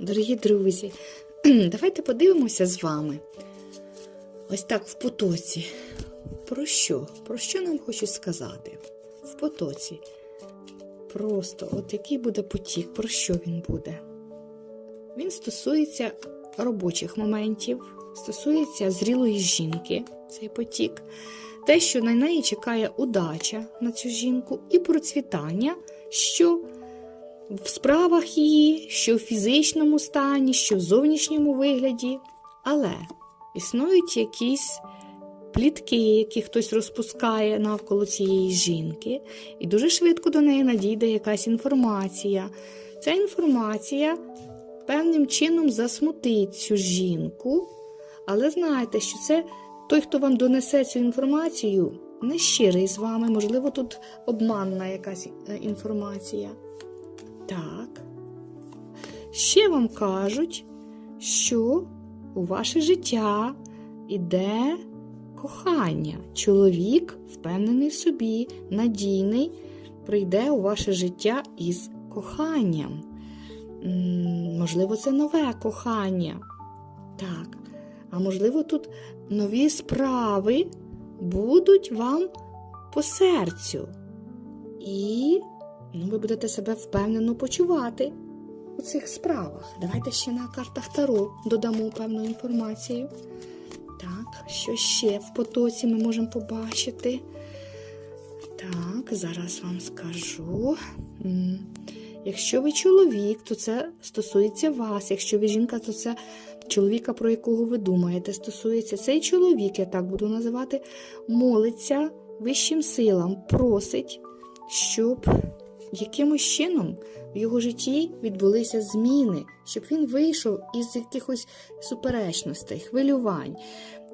Дорогі друзі, давайте подивимося з вами. Ось так в потоці. Про що? Про що нам хочуть сказати? В потоці. Просто, от який буде потік, про що він буде? Він стосується робочих моментів, стосується зрілої жінки, цей потік, те, що на неї чекає удача на цю жінку, і процвітання, що в справах її, що в фізичному стані, що в зовнішньому вигляді. Але існують якісь плітки, які хтось розпускає навколо цієї жінки, і дуже швидко до неї надійде якась інформація. Ця інформація певним чином засмутить цю жінку, але знайте, що це той, хто вам донесе цю інформацію, не щирий з вами, можливо, тут обманна якась е, інформація. Так. Ще вам кажуть, що у ваше життя іде кохання. Чоловік, впевнений в собі, надійний, прийде у ваше життя із коханням. Можливо, це нове кохання. Так. А можливо, тут нові справи будуть вам по серцю. І ну, ви будете себе впевнено почувати у цих справах. Давайте ще на картах Таро додамо певну інформацію. Так, що ще в потоці ми можемо побачити? Так, зараз вам скажу. Якщо ви чоловік, то це стосується вас. Якщо ви жінка, то це чоловіка, про якого ви думаєте, стосується. Цей чоловік, я так буду називати, молиться вищим силам, просить, щоб якимось чином в його житті відбулися зміни, щоб він вийшов із якихось суперечностей, хвилювань,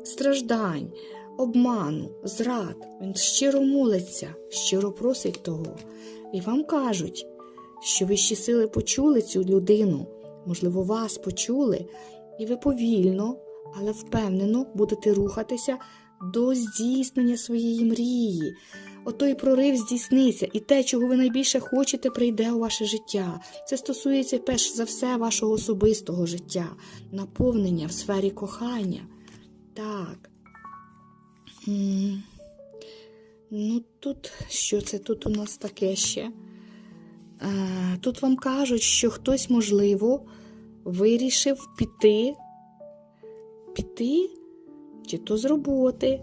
страждань, обману, зрад. Він щиро молиться, щиро просить того. І вам кажуть, що вищі сили почули цю людину, можливо, вас почули, і ви повільно, але впевнено будете рухатися до здійснення своєї мрії. Отой прорив здійсниться, і те, чого ви найбільше хочете, прийде у ваше життя. Це стосується перш за все вашого особистого життя, наповнення в сфері кохання. Так. Ну, тут що це тут у нас таке ще? Е, Тут вам кажуть, що хтось, можливо, вирішив піти, піти, чи то з роботи,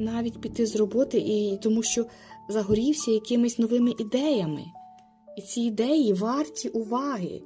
навіть піти з роботи, і тому що загорівся якимись новими ідеями. І ці ідеї варті уваги.